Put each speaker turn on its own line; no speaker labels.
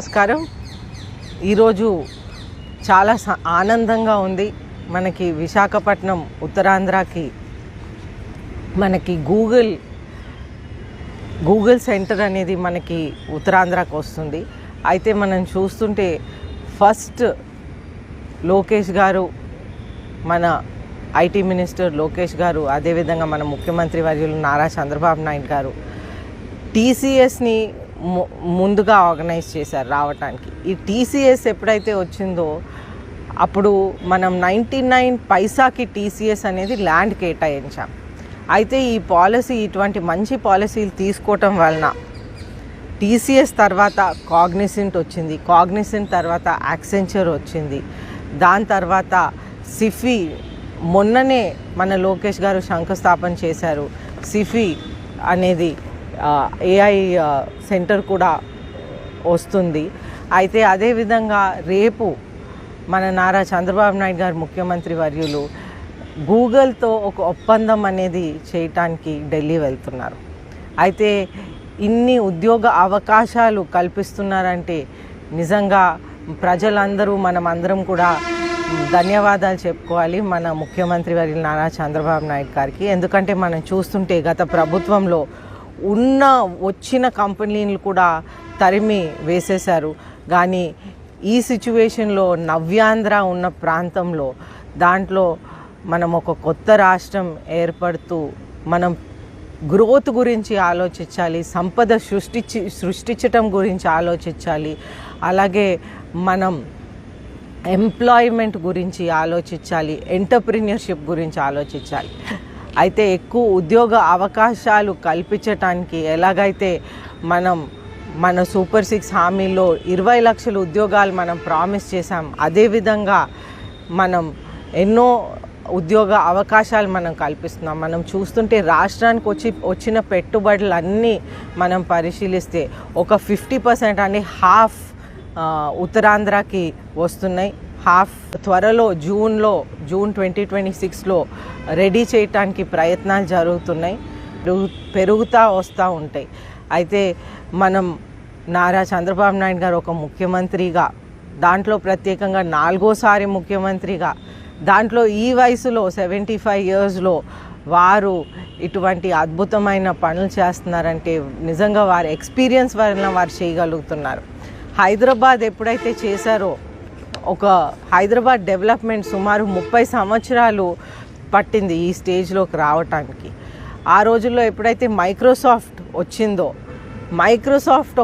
నమస్కారం. ఈరోజు చాలా ఆనందంగా ఉంది. మనకి విశాఖపట్నం ఉత్తరాంధ్రకి మనకి గూగుల్ గూగుల్ సెంటర్ అనేది మనకి ఉత్తరాంధ్రకు వస్తుంది. అయితే మనం చూస్తుంటే ఫస్ట్ లోకేష్ గారు మన ఐటీ మినిస్టర్ లోకేష్ గారు అదేవిధంగా మన ముఖ్యమంత్రి వర్యులు నారా చంద్రబాబు నాయుడు గారు టీసీఎస్ని ముందుగా ఆర్గనైజ్ చేశారు రావటానికి. ఈ టీసీఎస్ ఎప్పుడైతే వచ్చిందో అప్పుడు మనం నైంటీ నైన్ పైసాకి టీసీఎస్ అనేది ల్యాండ్ కేటాయించాం. అయితే ఈ పాలసీ ఇటువంటి మంచి పాలసీలు తీసుకోవటం వలన టీసీఎస్ తర్వాత కాగ్నిసెంట్ వచ్చింది. కాగ్నిసెంట్ తర్వాత యాక్సెంచర్ వచ్చింది. దాని తర్వాత సిఫీ మొన్ననే మన లోకేష్ గారు శంకుస్థాపన చేశారు. సిఫీ అనేది ఏఐ సెంటర్ కూడా వస్తుంది. అయితే అదేవిధంగా రేపు మన నారా చంద్రబాబు నాయుడు గారు ముఖ్యమంత్రి వర్యులు గూగుల్తో ఒక ఒప్పందం అనేది చేయటానికి ఢిల్లీ వెళ్తున్నారు. అయితే ఇన్ని ఉద్యోగ అవకాశాలు కల్పిస్తున్నారంటే నిజంగా ప్రజలందరూ మనం అందరం కూడా ధన్యవాదాలు చెప్పుకోవాలి మన ముఖ్యమంత్రి వర్యులు నారా చంద్రబాబు నాయుడు గారికి. ఎందుకంటే మనం చూస్తుంటే గత ప్రభుత్వంలో ఉన్న వచ్చిన కంపెనీలు కూడా తరిమి వేసేశారు. కానీ ఈ సిచ్యువేషన్లో నవ్యాంధ్ర ఉన్న ప్రాంతంలో దాంట్లో మనం ఒక కొత్త రాష్ట్రం ఏర్పడుతూ మనం గ్రోత్ గురించి ఆలోచించాలి సంపద సృష్టించి సృష్టించటం గురించి ఆలోచించాలి అలాగే మనం ఎంప్లాయ్మెంట్ గురించి ఆలోచించాలి ఎంటర్ప్రిన్యూర్షిప్ గురించి ఆలోచించాలి. అయితే ఎక్కువ ఉద్యోగ అవకాశాలు కల్పించటానికి ఎలాగైతే మనం మన సూపర్ సిక్స్ హామీలో ఇరవై లక్షల ఉద్యోగాలు మనం ప్రామిస్ చేశాం అదేవిధంగా మనం ఎన్నో ఉద్యోగ అవకాశాలు మనం కల్పిస్తున్నాం. మనం చూస్తుంటే రాష్ట్రానికి వచ్చి వచ్చిన పెట్టుబడులు అన్నీ మనం పరిశీలిస్తే ఒక ఫిఫ్టీ పర్సెంట్ అని హాఫ్ ఉత్తరాంధ్రకి వస్తున్నాయి. హాఫ్ త్వరలో జూన్లో జూన్ ట్వంటీ ట్వంటీ సిక్స్లో రెడీ చేయటానికి ప్రయత్నాలు జరుగుతున్నాయి. పెరుగు- పెరుగుతూ వస్తూ ఉంటాయి. అయితే మనం నారా చంద్రబాబు నాయుడు గారు ఒక ముఖ్యమంత్రిగా దాంట్లో ప్రత్యేకంగా నాలుగోసారి ముఖ్యమంత్రిగా దాంట్లో ఈ వయసులో సెవెంటీ ఫైవ్ ఇయర్స్లో వారు ఇటువంటి అద్భుతమైన పనులు చేస్తున్నారంటే నిజంగా వారి ఎక్స్పీరియన్స్ వలన వారు చేయగలుగుతున్నారు. హైదరాబాద్ ఎప్పుడైతే చేశారో ఒక హైదరాబాద్ డెవలప్మెంట్ సుమారు ముప్పై సంవత్సరాలు పట్టింది ఈ స్టేజ్లోకి రావటానికి. ఆ రోజుల్లో ఎప్పుడైతే మైక్రోసాఫ్ట్ వచ్చిందో మైక్రోసాఫ్ట్